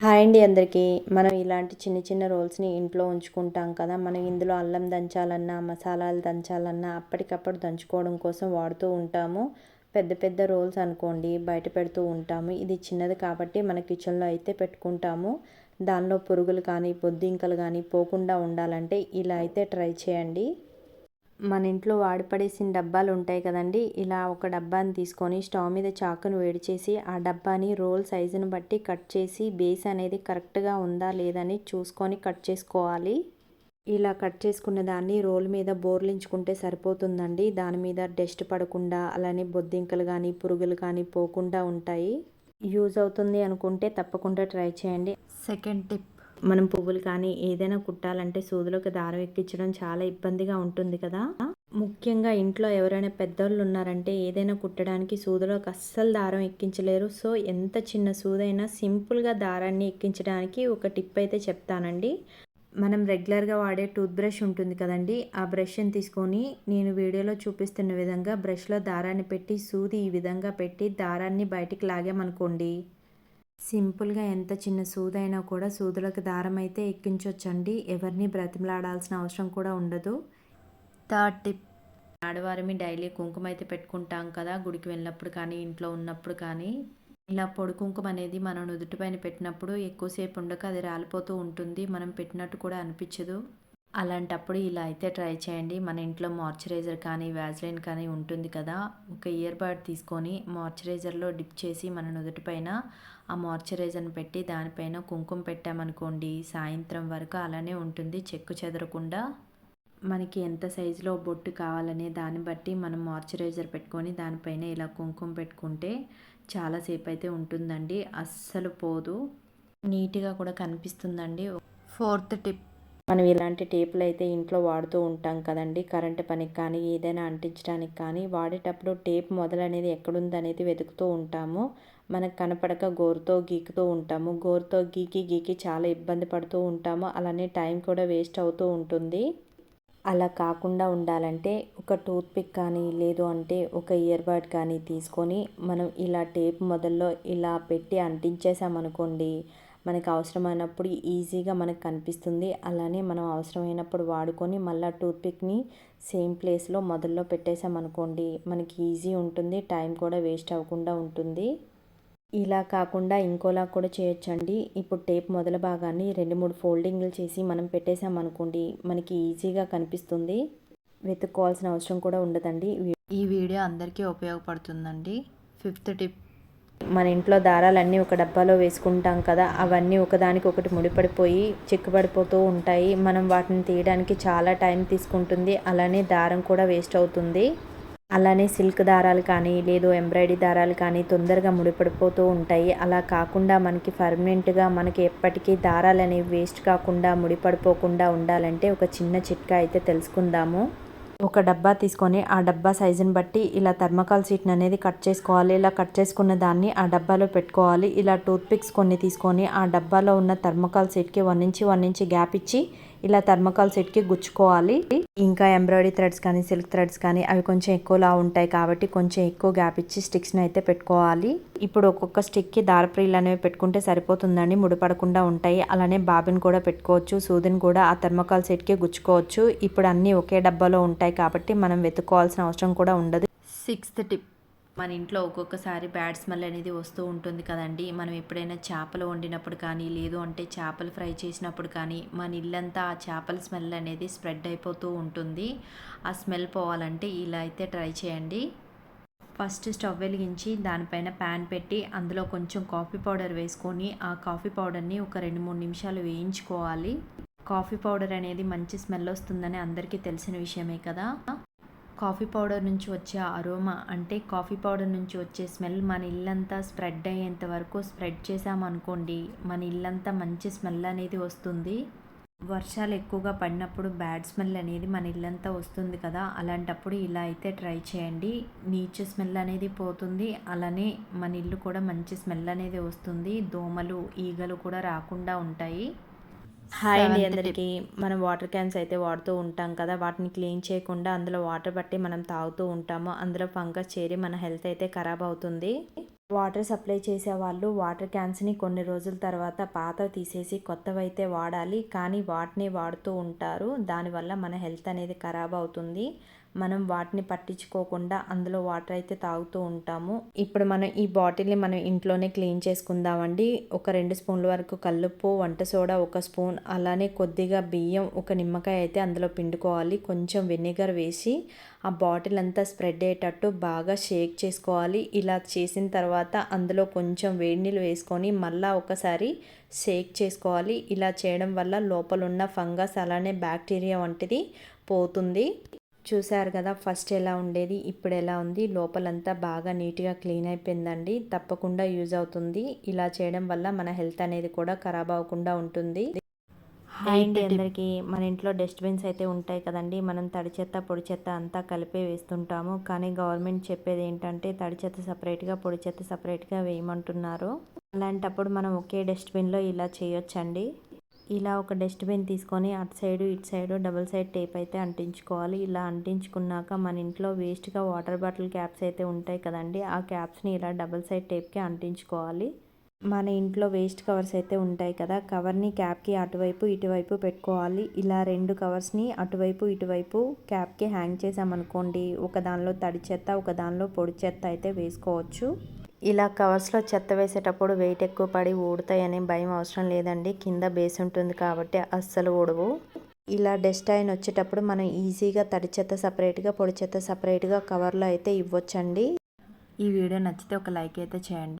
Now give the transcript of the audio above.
Hi అండి అందరికీ. మనం ఇలాంటి చిన్న చిన్న రోల్స్ని ఇంట్లో ఉంచుకుంటాం కదా. మనం ఇందులో అల్లం దంచాలన్నా మసాలాలు దంచాలన్నా అప్పటికప్పుడు దంచుకోవడం కోసం వాడుతూ ఉంటాము. పెద్ద పెద్ద రోల్స్ అనుకోండి బయట పెడుతూ ఉంటాము. ఇది చిన్నది కాబట్టి మన కిచెన్లో అయితే పెట్టుకుంటాము. దానిలో పురుగులు కానీ బొద్దింకలు కానీ పోకుండా ఉండాలంటే ఇలా అయితే ట్రై చేయండి. మన ఇంట్లో వాడిపడేసిన డబ్బాలు ఉంటాయి కదండి ఇలా ఒక డబ్బాని తీసుకొని స్టవ్ మీద చాకును వేడి చేసి ఆ డబ్బాని రోల్ సైజుని బట్టి కట్ చేసి బేస్ అనేది కరెక్ట్గా ఉందా లేదని చూసుకొని కట్ చేసుకోవాలి. ఇలా కట్ చేసుకున్న దాన్ని రోల్ మీద బోర్లించుకుంటే సరిపోతుందండి. దాని మీద డస్ట్ పడకుండా అలానే బొద్దింకలు కానీ పురుగులు కానీ పోకుండా ఉంటాయి. యూజ్ అవుతుంది అనుకుంటే తప్పకుండా ట్రై చేయండి. Second tip. మనం పువ్వులు కానీ ఏదైనా కుట్టాలంటే సూదులకు దారం ఎక్కించడం చాలా ఇబ్బందిగా ఉంటుంది కదా. ముఖ్యంగా ఇంట్లో ఎవరైనా పెద్దోళ్ళు ఉన్నారంటే ఏదైనా కుట్టడానికి సూదిలోకి అస్సలు దారం ఎక్కించలేరు. సో ఎంత చిన్న సూదైనా సింపుల్గా దారాన్ని ఎక్కించడానికి ఒక టిప్ అయితే చెప్తానండి. మనం రెగ్యులర్గా వాడే టూత్ బ్రష్ ఉంటుంది కదండి. ఆ బ్రష్ని తీసుకొని నేను వీడియోలో చూపిస్తున్న విధంగా బ్రష్లో దారాన్ని పెట్టి సూది ఈ విధంగా పెట్టి దారాన్ని బయటికి లాగామనుకోండి. సింపుల్గా ఎంత చిన్న సూదైనా కూడా సూదులకు దారం అయితే ఎక్కించవచ్చండి ఎవరిని బ్రతిమలాడాల్సిన అవసరం కూడా ఉండదు. Third tip. ఆడవారిని డైలీ కుంకుమ అయితే పెట్టుకుంటాం కదా గుడికి వెళ్ళినప్పుడు కానీ ఇంట్లో ఉన్నప్పుడు కానీ. ఇలా పొడి కుంకుమ అనేది మనం నుదుటిపైన పెట్టినప్పుడు ఎక్కువసేపు ఉండక అది రాలిపోతూ ఉంటుంది. మనం పెట్టినట్టు కూడా అనిపించదు. అలాంటప్పుడు ఇలా అయితే ట్రై చేయండి. మన ఇంట్లో మాయిశ్చరైజర్ కానీ వ్యాజ్లైన్ కానీ ఉంటుంది కదా. ఒక ఇయర్ బడ్ తీసుకొని మాయిశ్చరైజర్లో డిప్ చేసి మన నుదుటిపైన ఆ మాయిశ్చరైజర్ని పెట్టి దానిపైన కుంకుమ పెట్టామనుకోండి సాయంత్రం వరకు అలానే ఉంటుంది. చెక్కు చెదరకుండా మనకి ఎంత సైజులో బొట్టు కావాలనే దాన్ని బట్టి మనం మాయిశ్చరైజర్ పెట్టుకొని దానిపైన ఇలా కుంకుమ పెట్టుకుంటే చాలాసేపు అయితే ఉంటుందండి. అస్సలు పోదు. నీట్గా కూడా కనిపిస్తుందండి. ఫోర్త్ టిప్ మనం ఇలాంటి టేపులు అయితే ఇంట్లో వాడుతూ ఉంటాం కదండి. కరెంటు పనికి కానీ ఏదైనా అంటించడానికి కానీ వాడేటప్పుడు టేప్ మొదలు అనేది ఎక్కడుందనేది వెతుకుతూ ఉంటాము. మనకు కనపడక గోరుతో గీకుతూ ఉంటాము. గోరుతో గీకి గీకి చాలా ఇబ్బంది పడుతూ ఉంటాము. అలానే టైం కూడా వేస్ట్ అవుతూ ఉంటుంది. అలా కాకుండా ఉండాలంటే ఒక టూత్పిక్ కానీ లేదు అంటే ఒక ఇయర్బడ్ కానీ తీసుకొని మనం ఇలా టేప్ మొదల్లో ఇలా పెట్టి అంటించేసామనుకోండి మనకు అవసరమైనప్పుడు ఈజీగా మనకు కనిపిస్తుంది. అలానే మనం అవసరమైనప్పుడు వాడుకొని మళ్ళీ టూత్పిక్ని సేమ్ ప్లేస్లో మొదల్లో పెట్టేసామనుకోండి మనకి ఈజీ ఉంటుంది టైం కూడా వేస్ట్ అవ్వకుండా ఉంటుంది. ఇలా కాకుండా ఇంకోలా కూడా చేయొచ్చండి. ఇప్పుడు టేప్ మొదల భాగాన్ని రెండు మూడు ఫోల్డింగ్లు చేసి మనం పెట్టేసామనుకోండి మనకి ఈజీగా కనిపిస్తుంది. వెతుక్కోవాల్సిన అవసరం కూడా ఉండదండి. ఈ వీడియో అందరికీ ఉపయోగపడుతుందండి. ఫిఫ్త్ టిప్ మన ఇంట్లో దారాలన్నీ ఒక డబ్బాలో వేసుకుంటాం కదా అవన్నీ ఒకదానికి ఒకటి ముడిపడిపోయి చిక్కుపడిపోతూ ఉంటాయి. మనం వాటిని తీయడానికి చాలా టైం తీసుకుంటుంది. అలానే దారం కూడా వేస్ట్ అవుతుంది. అలానే సిల్క్ దారాలు కానీ లేదు ఎంబ్రాయిడరీ దారాలు కానీ తొందరగా ముడిపడిపోతూ ఉంటాయి. అలా కాకుండా మనకి పర్మనెంట్గా మనకి ఎప్పటికీ దారాలు అనేవి వేస్ట్ కాకుండా ముడిపడిపోకుండా ఉండాలంటే ఒక చిన్న చిట్కా అయితే తెలుసుకుందాము. ఒక డబ్బా తీసుకొని ఆ డబ్బా సైజుని బట్టి ఇలా థర్మకాల్ సీట్ని అనేది కట్ చేసుకోవాలి. ఇలా కట్ చేసుకున్న దాన్ని ఆ డబ్బాలో పెట్టుకోవాలి. ఇలా టూత్ పిక్స్ కొన్ని తీసుకొని ఆ డబ్బాలో ఉన్న thermocol సీట్కి one inch one inch gap ఇచ్చి ఇలా థర్మకాల్ సెట్కి గుచ్చుకోవాలి. ఇంకా ఎంబ్రాయిడరీ థ్రెడ్స్ కానీ సిల్క్ థ్రెడ్స్ కానీ అవి కొంచెం ఎక్కువలా ఉంటాయి కాబట్టి కొంచెం ఎక్కువ గ్యాప్ ఇచ్చి స్టిక్స్ని అయితే పెట్టుకోవాలి. ఇప్పుడు ఒక్కొక్క స్టిక్కి దారప్రీలు అనేవి పెట్టుకుంటే సరిపోతుందండి ముడిపడకుండా ఉంటాయి. అలానే బాబిన్ కూడా పెట్టుకోవచ్చు సూదిని కూడా ఆ థర్మకాల్ సెట్కి గుచ్చుకోవచ్చు. ఇప్పుడు అన్నీ ఒకే డబ్బాలో ఉంటాయి కాబట్టి మనం వెతుక్కోవాల్సిన అవసరం కూడా ఉండదు. Sixth tip. మన ఇంట్లో ఒక్కొక్కసారి బ్యాడ్ స్మెల్ అనేది వస్తూ ఉంటుంది కదండి. మనం ఎప్పుడైనా చేపలు వండినప్పుడు కానీ లేదు అంటే చేపలు ఫ్రై చేసినప్పుడు కానీ మన ఇల్లంతా ఆ చేపల స్మెల్ అనేది స్ప్రెడ్ అయిపోతూ ఉంటుంది. ఆ స్మెల్ పోవాలంటే ఇలా అయితే ట్రై చేయండి. ఫస్ట్ స్టవ్ వెలిగించి దానిపైన ప్యాన్ పెట్టి అందులో కొంచెం కాఫీ పౌడర్ వేసుకొని ఆ కాఫీ పౌడర్ని ఒక రెండు మూడు నిమిషాలు వేయించుకోవాలి. కాఫీ పౌడర్ అనేది మంచి స్మెల్ వస్తుందని అందరికీ తెలిసిన విషయమే కదా. కాఫీ పౌడర్ నుంచి వచ్చే అరోమా అంటే కాఫీ పౌడర్ నుంచి వచ్చే స్మెల్ మన ఇల్లంతా స్ప్రెడ్ అయ్యేంత వరకు స్ప్రెడ్ చేసామనుకోండి మన ఇల్లంతా మంచి స్మెల్ అనేది వస్తుంది. వర్షాలు ఎక్కువగా పడినప్పుడు బ్యాడ్ స్మెల్ అనేది మన ఇల్లంతా వస్తుంది కదా అలాంటప్పుడు ఇలా అయితే ట్రై చేయండి. నీచు స్మెల్ అనేది పోతుంది అలానే మన ఇల్లు కూడా మంచి స్మెల్ అనేది వస్తుంది. దోమలు ఈగలు కూడా రాకుండా ఉంటాయి. హాయ్ అండి అందరికీ. మనం వాటర్ క్యాన్స్ అయితే వాడుతూ ఉంటాం కదా వాటిని క్లీన్ చేయకుండా అందులో వాటర్ బట్టి మనం తాగుతూ ఉంటాము. అందులో ఫంగస్ చేరి మన హెల్త్ అయితే ఖరాబ్ అవుతుంది. వాటర్ సప్లై చేసే వాళ్ళు వాటర్ క్యాన్స్ని కొన్ని రోజుల తర్వాత పాత తీసేసి కొత్తవి అయితే వాడాలి. కానీ వాటిని వాడుతూ ఉంటారు. దానివల్ల మన హెల్త్ అనేది ఖరాబ్ అవుతుంది. మనం వాటిని పట్టించుకోకుండా అందులో వాటర్ అయితే తాగుతూ ఉంటాము. ఇప్పుడు మనం ఈ బాటిల్ని మనం ఇంట్లోనే క్లీన్ చేసుకుందామండి. ఒక రెండు స్పూన్ల వరకు కల్లుప్పు వంట సోడా ఒక స్పూన్ అలానే కొద్దిగా బియ్యం ఒక నిమ్మకాయ అయితే అందులో పిండుకోవాలి. కొంచెం వెనిగర్ వేసి ఆ బాటిల్ అంతా స్ప్రెడ్ అయ్యేటట్టు బాగా షేక్ చేసుకోవాలి. ఇలా చేసిన తర్వాత అందులో కొంచెం వేడి నీళ్ళు వేసుకొని మళ్ళీ ఒకసారి షేక్ చేసుకోవాలి. ఇలా చేయడం వల్ల లోపల ఉన్న ఫంగస్ అలానే బ్యాక్టీరియా వంటిది పోతుంది. చూశారు కదా ఫస్ట్ ఎలా ఉండేది ఇప్పుడు ఎలా ఉంది లోపలంతా బాగా నీట్గా క్లీన్ అయిపోయిందండి తప్పకుండా యూజ్ అవుతుంది. ఇలా చేయడం వల్ల మన హెల్త్ అనేది కూడా ఖరాబ్ అవ్వకుండా ఉంటుంది. హాయ్ అండి. అందరికీ మన ఇంట్లో డస్ట్బిన్స్ అయితే ఉంటాయి కదండి మనం తడి చెత్త పొడి చెత్త అంతా కలిపే వేస్తుంటాము. కానీ గవర్నమెంట్ చెప్పేది ఏంటంటే తడి చెత్త సపరేట్గా పొడి చెత్త సపరేట్గా వేయమంటున్నారు. అలాంటప్పుడు మనం ఒకే డస్ట్బిన్లో ఇలా చేయొచ్చండి. ఇలా ఒక డస్ట్బిన్ తీసుకొని అటు సైడు ఇటు సైడు డబుల్ సైడ్ టేప్ అయితే అంటించుకోవాలి. ఇలా అంటించుకున్నాక మన ఇంట్లో వేస్ట్గా వాటర్ బాటిల్ క్యాప్స్ అయితే ఉంటాయి కదండి ఆ క్యాప్స్ని ఇలా డబుల్ సైడ్ టేప్కి అంటించుకోవాలి. మన ఇంట్లో వేస్ట్ కవర్స్ అయితే ఉంటాయి కదా కవర్ని క్యాప్కి అటువైపు ఇటువైపు పెట్టుకోవాలి. ఇలా రెండు కవర్స్ని అటువైపు ఇటువైపు క్యాప్కి హ్యాంగ్ చేసామనుకోండి ఒక దానిలో తడి చెత్త ఒక దానిలో పొడి చెత్త అయితే వేసుకోవచ్చు. ఇలా కవర్స్లో చెత్త వేసేటప్పుడు వెయిట్ ఎక్కువ పడి ఊడతాయనే భయం అవసరం లేదండి. కింద బేస్ ఉంటుంది కాబట్టి అస్సలు ఊడవు. ఇలా డస్ట్ అయిన వచ్చేటప్పుడు మనం ఈజీగా తడి చెత్త సపరేట్గా పొడి చెత్త సపరేట్గా కవర్లో అయితే ఇవ్వచ్చండి. ఈ వీడియో నచ్చితే ఒక లైక్ అయితే చేయండి.